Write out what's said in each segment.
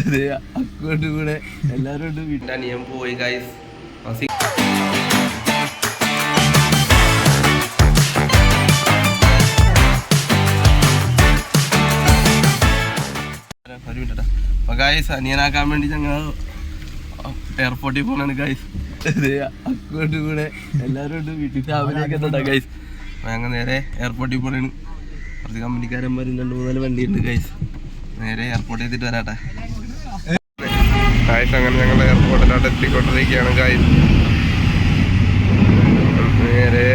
Account കൂടെ എല്ലാരും ഉണ്ട് ഞാൻ പോയി ഗൈസ് ഒരു മിനിറ്റ് അപ്പൊ ഗൈസ് അനിയനാക്കാൻ വേണ്ടി ഞങ്ങൾ എയർപോർട്ടിൽ പോകണാണ് ഗൈസ് അക്കോട്ട് കൂടെ എല്ലാരും ഉണ്ട് വീട്ടിൽ ഫാമിലിയൊക്കെ എന്താ ഗൈസ് അപ്പൊ ഞങ്ങൾ നേരെ എയർപോർട്ടിൽ പോണാണ്. കുറച്ച് കമ്പനിക്കാരന്മാരും രണ്ട് മൂന്നാൽ വണ്ടിയുണ്ട് ഗൈസ് നേരെ എയർപോർട്ടിൽ എത്തിയിട്ട് വരാട്ടെ. ഗായ്സ് അങ്ങനെ ഞങ്ങൾ എയർപോർട്ടിലോട്ട് എത്തിക്കൊണ്ടിരിക്കുകയാണ് ഗായ്സ് നേരെ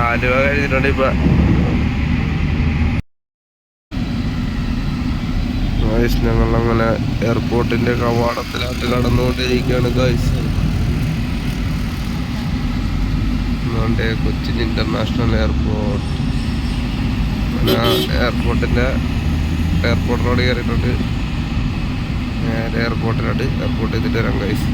ആലുവ കഴിഞ്ഞിട്ടുണ്ട് ഇപ്പൊ. ഗായ്സ് ഞങ്ങൾ അങ്ങനെ എയർപോർട്ടിന്റെ കവാടത്തിലോട്ട് കടന്നുകൊണ്ടിരിക്കുകയാണ് ഗായ്സ് നമ്മുടെ കൊച്ചിൻ ഇന്റർനാഷണൽ എയർപോർട്ട് എയർപോർട്ടിന്റെ എയർപോർട്ടിനോട് കയറിയിട്ടുണ്ട്. നേരെ എയർപോർട്ടിലോട്ട് എയർപോർട്ട് എത്തിയിട്ട് വരാം ഗൈസ്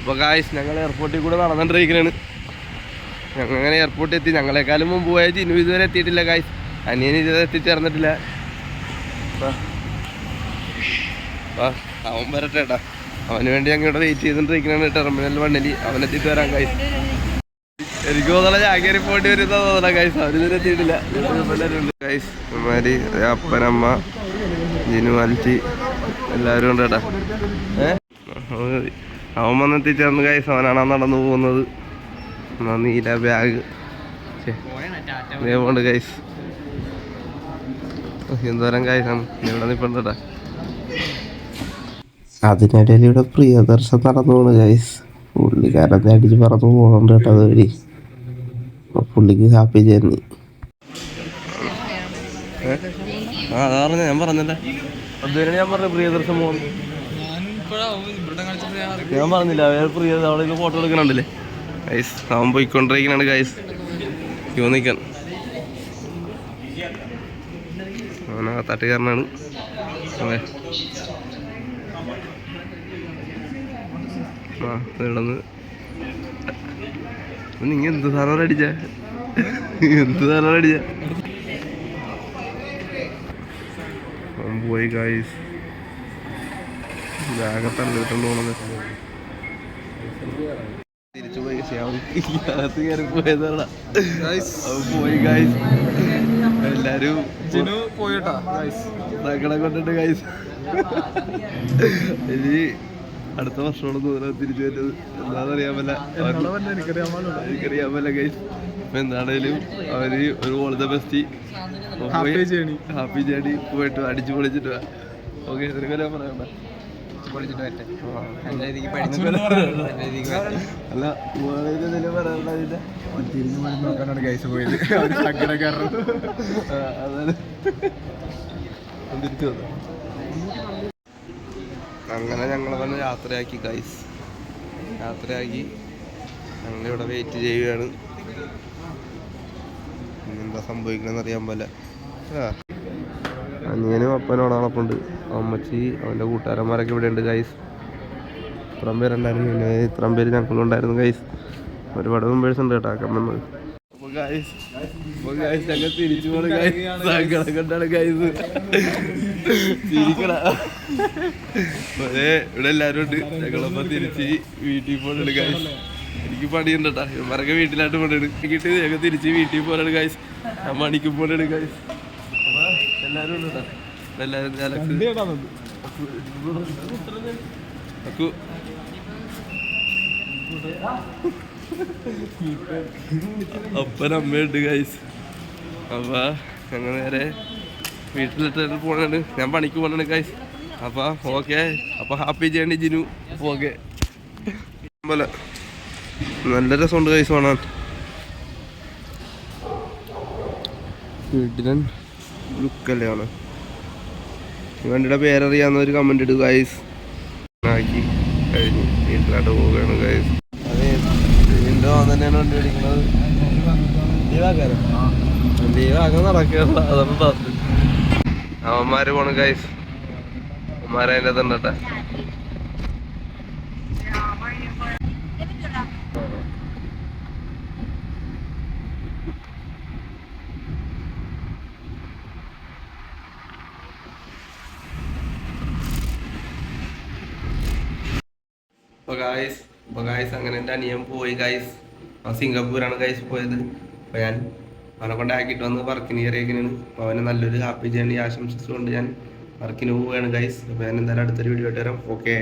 അപ്പോൾ ഗായ്സ് ഞങ്ങൾ എയർപോർട്ടിൽ കൂടെ നടന്നുകൊണ്ടിരിക്കുകയാണ് ഞങ്ങൾ അങ്ങനെ എയർപോർട്ടിൽ എത്തി. ഞങ്ങളെക്കാളും മുമ്പ് പോയ ജിനു ഇതുവരെ എത്തിയിട്ടില്ല ഗായ്സ് അനിയൻ ഇതുവരെ എത്തിച്ചേർന്നിട്ടില്ല. അവൻ വരട്ടെ ഏട്ടാ അവന് വേണ്ടി ഞങ്ങൾ ഇവിടെ വെയിറ്റ് ചെയ്തോണ്ടിരിക്കണ ടെർമിനൽ വണ്ണിൽ. അവൻ എത്തിയിട്ട് വരാം ഗായ്സ് എനിക്ക് തോന്നണ കയറി പോയിട്ട് വരുന്ന തോന്നണ ഗൈസ് അവർ ഇതുവരെ എത്തിയിട്ടില്ല. അമ്മമാര് അപ്പനമ്മ ജിനു അൽച്ചി എല്ലാവരും ഉണ്ട് കേട്ടാ ഏഹ് അവൻ വന്ന് എത്തിച്ചേർന്ന് ഗൈസ് അവനാണ് നടന്നു പോകുന്നത്. എന്നാ നീല ബാഗ്. പോണ്ട് കൈസ് എന്തോരം കൈസാണ് ഇവിടെ നിൽപ്പണ്ടാ അതിനിടയിൽ ഇവിടെ പ്രിയദർശൻ നടന്നു പോണു ഗൈസ് പുള്ളിക്കാരത്തെ അടിച്ച് പറന്നു പോകുന്നുണ്ട് കേട്ടോ അതുവഴി. പുള്ളിക്ക് ഹാപ്പി ജേർണി ആ അതാ പറഞ്ഞ ഞാൻ പറഞ്ഞല്ലേ? അതുവരെ ഞാൻ പറഞ്ഞു പ്രിയദർശൻ പോകുന്നു ഞാൻ പറഞ്ഞില്ല പ്രിയ അവിടെ ഫോട്ടോ എടുക്കണുണ്ടല്ലേ ഗൈസ് അവൻ പോയിക്കൊണ്ടിരിക്കണാണ് ഗൈസ് ക്യൂ നിൽക്കാൻ അവനാ തട്ടുകാരനാണ്. ഇടന്ന് നിങ്ങ എന്ത് സാധനം എന്ത് സാധനം പോയി ഗൈസ് ബാഗത്താണ് വീട്ടിൽ പോയി അകത്ത് കയറി പോയതാണ്. അവൻ പോയി ഗൈസ് എല്ലാരും ജിനു പോയിട്ടാ കൊണ്ടിട്ട് ഗൈസ് ഇനി അടുത്ത വർഷമാണ് തോന്നുന്നത് തിരിച്ചു വരുന്നത്. എന്താണെന്നറിയാൻ പറ്റില്ല എനിക്കറിയാൻ പറ്റില്ല ഗൈസ് അപ്പൊ എന്താണേലും അവർ ഒരു all the best. Happy journey പോയിട്ട് അടിച്ചു പൊളിച്ചിട്ട് ഓക്കെ നിനക്കൊരു പറയണ്ട അല്ല എന്തെങ്കിലും നോക്കാനാണ് ഗൈസ് പോയത്. അതാണ്. തിരിച്ചു വന്നു അങ്ങനെ ഞങ്ങൾ വന്ന് യാത്രയാക്കി ഗൈസ് യാത്രയാക്കി ഞങ്ങളിവിടെ വെയിറ്റ് ചെയ്യുകയാണ്. എന്താ സംഭവിക്കണമെന്ന് അറിയാൻ പോലെ. അനിയനും അപ്പനോടാണപ്പുണ്ട് അമ്മച്ചി അവന്റെ കൂട്ടുകാരന്മാരൊക്കെ ഇവിടെ ഉണ്ട് ഗൈസ് ഇത്രയും പേരുണ്ടായിരുന്നു പിന്നെ ഇത്രയും പേര് ഞങ്ങളും ഉണ്ടായിരുന്നു ഗൈസ് ഒരുപാട് മെമ്പേഴ്സ് ഉണ്ട് കേട്ടോ ഞങ്ങൾ തിരിച്ചു ഇവിടെ എല്ലാരും ഉണ്ട്. ഞങ്ങളപ്പോ തിരിച്ച് വീട്ടിൽ പോകണുണ്ട് ഗൈസ് എനിക്ക് പണിയുണ്ട് കേട്ടാ. ഇവന്മാരൊക്കെ വീട്ടിലായിട്ട് പോണാണ്. കിട്ടി ഞങ്ങൾ തിരിച്ച് വീട്ടിൽ പോകണുണ്ട് ഗൈസ് ഞാൻ പണിക്ക് പോകണുണ്ട് ഗൈസ് എല്ലാരും ഉണ്ട് കേട്ടാ. അമ്മയുണ്ട് ഗൈസ് അപ്പ ഞങ്ങൾ നേരെ വീട്ടിലിട്ട് പോണാണ്. ഞാൻ പണിക്ക് പോണാണ് ഗൈസ് അപ്പൊ ഓക്കെ അപ്പൊ ഹാപ്പി ചെയ്യണ്ടി ജിനു. ഓക്കെ പോലെ നല്ല രസമുണ്ട് ഗൈസ് കാണാൻ. വീട്ടിലൻ ലുക്കല്ലേ ആണ് വണ്ടിയുടെ ഒരു കമന്റ് ഇടുക ഗൈസ് ആക്കി കഴിഞ്ഞു. വീട്ടിലോട്ട് പോവുകയാണ് ഗൈസ് അതെ തന്നെയാണ് വണ്ടി ഓടിക്കുന്നത്. ലീവാക്കാരോ ലീവാക്കാൻ നടക്കുകയുള്ള അതാണ് താത്ത് അവന്മാര് പോണു ഗൈസ് അവന്മാരെ അതിന്റെ തന്നിട്ടെ അപ്പൊ ഗായ്സ് അപ്പൊ ഗായ്സ് അങ്ങനെ എന്റെ അനിയൻ പോയി ഗായ്സ് ആ സിംഗപ്പൂരാണ് ഗായ്സ് പോയത്. അപ്പൊ ഞാൻ അവനെ കൊണ്ടാക്കിയിട്ട് വന്ന് വർക്കിന് കയറിയേക്കിനാണ് അപ്പൊ അവന് നല്ലൊരു ഹാപ്പി ജേണി ആശംസിച്ചുകൊണ്ട് ഞാൻ വർക്കിന് പോവുകയാണ് ഗൈസ് അപ്പൊ ഞാൻ എന്തായാലും അടുത്തൊരു വീഡിയോ ആയിട്ട് തരാം ഓക്കെ